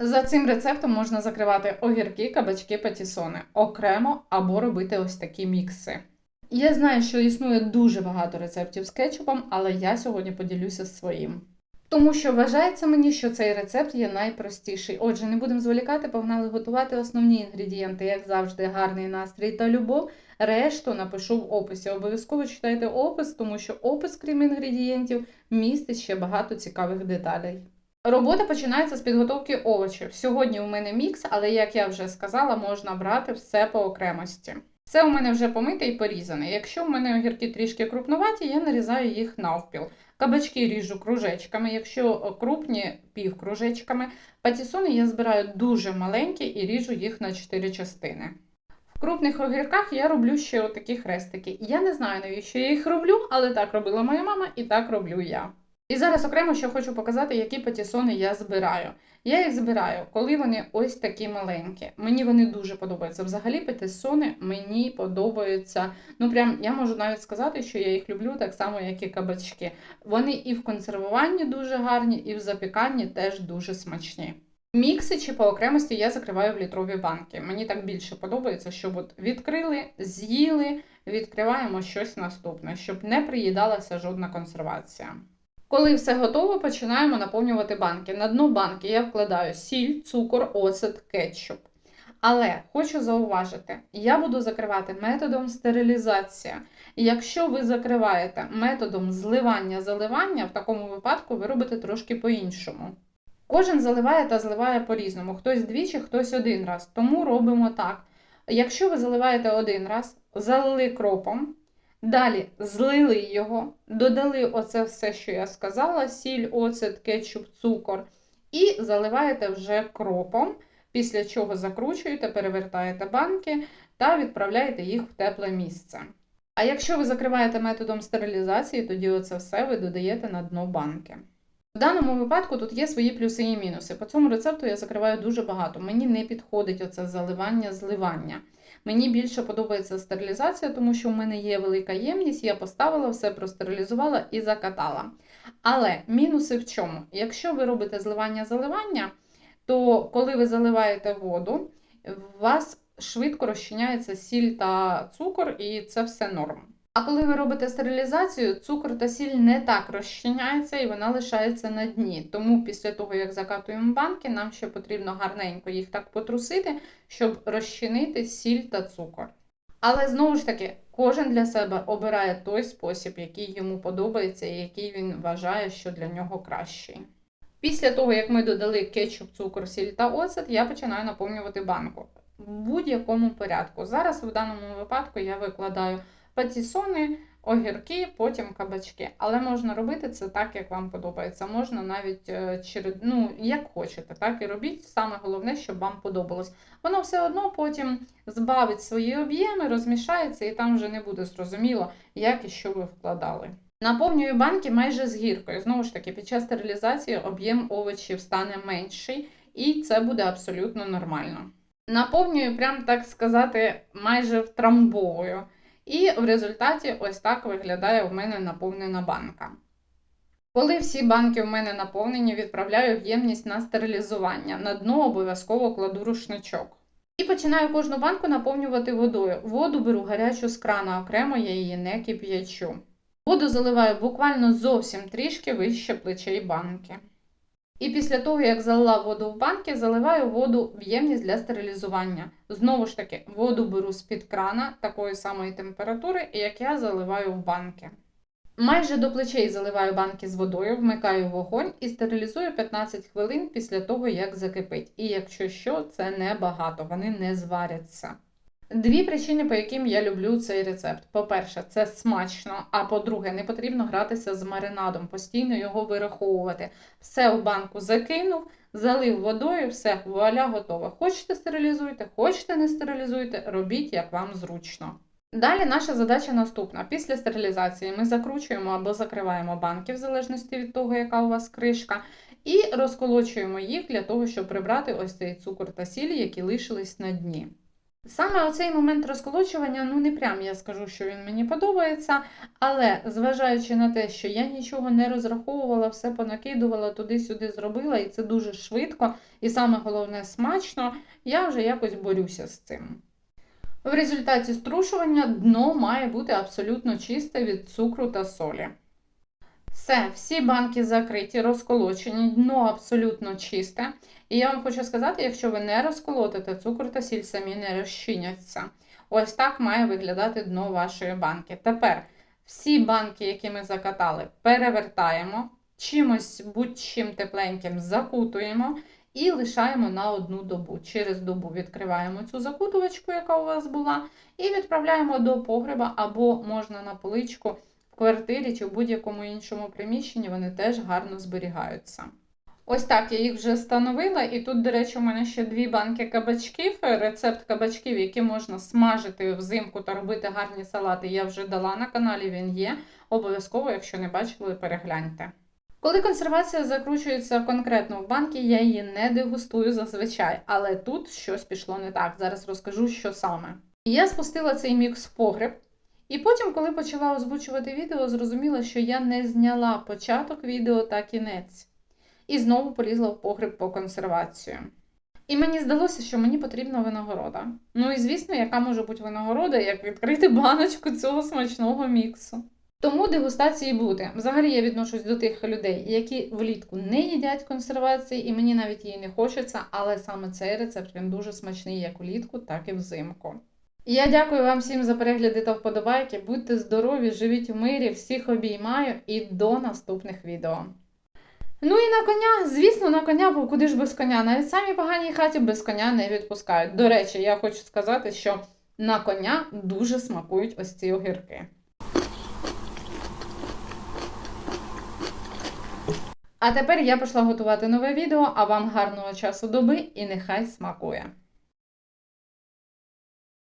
За цим рецептом можна закривати огірки, кабачки, патісони окремо або робити ось такі мікси. Я знаю, що існує дуже багато рецептів з кетчупом, але я сьогодні поділюся своїм. Тому що вважається мені, що цей рецепт є найпростіший. Отже, не будемо зволікати, погнали готувати основні інгредієнти, як завжди, гарний настрій та любов. Решту напишу в описі. Обов'язково читайте опис, тому що опис, крім інгредієнтів, містить ще багато цікавих деталей. Робота починається з підготовки овочів. Сьогодні у мене мікс, але як я вже сказала, можна брати все по окремості. Це у мене вже помите і порізане. Якщо в мене огірки трішки крупнуваті, я нарізаю їх навпіл. Кабачки ріжу кружечками, якщо крупні півкружечками. Патісони я збираю дуже маленькі і ріжу їх на 4 частини. В крупних огірках я роблю ще отакі хрестики. Я не знаю, навіщо я їх роблю, але так робила моя мама і так роблю я. І зараз окремо ще хочу показати, які патісони я збираю. Я їх збираю, коли вони ось такі маленькі. Мені вони дуже подобаються. Взагалі, патісони мені подобаються. Ну, прям я можу навіть сказати, що я їх люблю так само, як і кабачки. Вони і в консервуванні дуже гарні, і в запіканні теж дуже смачні. Мікси чи по окремості я закриваю в літрові банки. Мені так більше подобається, щоб от відкрили, з'їли, відкриваємо щось наступне, щоб не приїдалася жодна консервація. Коли все готово, починаємо наповнювати банки. На дно банки я вкладаю сіль, цукор, оцет, кетчуп. Але хочу зауважити, я буду закривати методом стерилізації. І якщо ви закриваєте методом зливання-заливання, в такому випадку ви робите трошки по-іншому. Кожен заливає та зливає по-різному. Хтось двічі, хтось один раз. Тому робимо так. Якщо ви заливаєте один раз, залили кропом, далі злили його, додали оце все, що я сказала: сіль, оцет, кетчуп, цукор, і заливаєте вже кропом, після чого закручуєте, перевертаєте банки та відправляєте їх в тепле місце. А якщо ви закриваєте методом стерилізації, тоді оце все ви додаєте на дно банки. В даному випадку тут є свої плюси і мінуси. По цьому рецепту я закриваю дуже багато. Мені не підходить оце заливання-зливання. Мені більше подобається стерилізація, тому що в мене є велика ємність, я поставила, все простерилізувала і закатала. Але мінуси в чому? Якщо ви робите зливання-заливання, то коли ви заливаєте воду, у вас швидко розчиняється сіль та цукор, і це все норм. А коли ви робите стерилізацію, цукор та сіль не так розчиняється і вона лишається на дні. Тому після того, як закатуємо банки, нам ще потрібно гарненько їх так потрусити, щоб розчинити сіль та цукор. Але знову ж таки, кожен для себе обирає той спосіб, який йому подобається і який він вважає, що для нього кращий. Після того, як ми додали кетчуп, цукор, сіль та оцет, я починаю наповнювати банку в будь-якому порядку. Зараз в даному випадку я викладаю патісони, огірки, потім кабачки. Але можна робити це так, як вам подобається. Можна навіть е, через, ну, як хочете, так і робіть. Саме головне, щоб вам подобалось. Воно все одно потім збавить свої об'єми, розмішається, і там вже не буде зрозуміло, як і що ви вкладали. Наповнюю банки майже з гіркою. Знову ж таки, під час стерилізації об'єм овочів стане менший, і це буде абсолютно нормально. Наповнюю, прям так сказати, майже втрамбовую. І в результаті ось так виглядає у мене наповнена банка. Коли всі банки у мене наповнені, відправляю в ємність на стерилізування. На дно обов'язково кладу рушничок. І починаю кожну банку наповнювати водою. Воду беру гарячу з крана, окремо я її не кип'ячу. Воду заливаю буквально зовсім трішки вище плечей банки. І після того, як залила воду в банки, заливаю воду в ємність для стерилізування. Знову ж таки, воду беру з-під крана такої самої температури, як я заливаю в банки. Майже до плечей заливаю банки з водою, вмикаю вогонь і стерилізую 15 хвилин після того, як закипить. І якщо що, це небагато, вони не зваряться. Дві причини, по яким я люблю цей рецепт. По-перше, це смачно, а по-друге, не потрібно гратися з маринадом, постійно його вираховувати. Все в банку закинув, залив водою, все, вуаля, готове. Хочете стерилізуйте, хочете не стерилізуйте, робіть, як вам зручно. Далі наша задача наступна. Після стерилізації ми закручуємо або закриваємо банки, в залежності від того, яка у вас кришка, і розколочуємо їх для того, щоб прибрати ось цей цукор та сіль, які лишились на дні. Саме оцей момент розколочування, ну не прям я скажу, що він мені подобається, але зважаючи на те, що я нічого не розраховувала, все понакидувала, туди-сюди зробила, і це дуже швидко, і саме головне смачно, я вже якось борюся з цим. В результаті струшування дно має бути абсолютно чисте від цукру та солі. Все, всі банки закриті, розколочені, дно абсолютно чисте. І я вам хочу сказати, якщо ви не розколотите, цукор та сіль самі не розчиняться. Ось так має виглядати дно вашої банки. Тепер всі банки, які ми закатали, перевертаємо, чимось будь-чим тепленьким закутуємо і лишаємо на одну добу. Через добу відкриваємо цю закутувачку, яка у вас була, і відправляємо до погреба або можна на поличку квартирі чи в будь-якому іншому приміщенні, вони теж гарно зберігаються. Ось так я їх вже встановила, і тут, до речі, у мене ще дві банки кабачків. Рецепт кабачків, які можна смажити взимку та робити гарні салати, я вже дала на каналі, він є. Обов'язково, якщо не бачили, перегляньте. Коли консервація закручується конкретно в банки, я її не дегустую зазвичай, але тут щось пішло не так. Зараз розкажу, що саме. Я спустила цей мікс в погреб, і потім, коли почала озвучувати відео, зрозуміла, що я не зняла початок відео та кінець. І знову полізла в погреб по консервацію. І мені здалося, що мені потрібна винагорода. Ну і звісно, яка може бути винагорода, як відкрити баночку цього смачного міксу. Тому дегустації буде. Взагалі я відношусь до тих людей, які влітку не їдять консервації, і мені навіть її не хочеться, але саме цей рецепт він дуже смачний як влітку, так і взимку. Я дякую вам всім за перегляди та вподобайки. Будьте здорові, живіть у мирі, всіх обіймаю і до наступних відео. Ну і на коня, звісно, на коня, бо куди ж без коня? Навіть самі поганій хаті без коня не відпускають. До речі, я хочу сказати, що на коня дуже смакують ось ці огірки. А тепер я пішла готувати нове відео, а вам гарного часу доби і нехай смакує!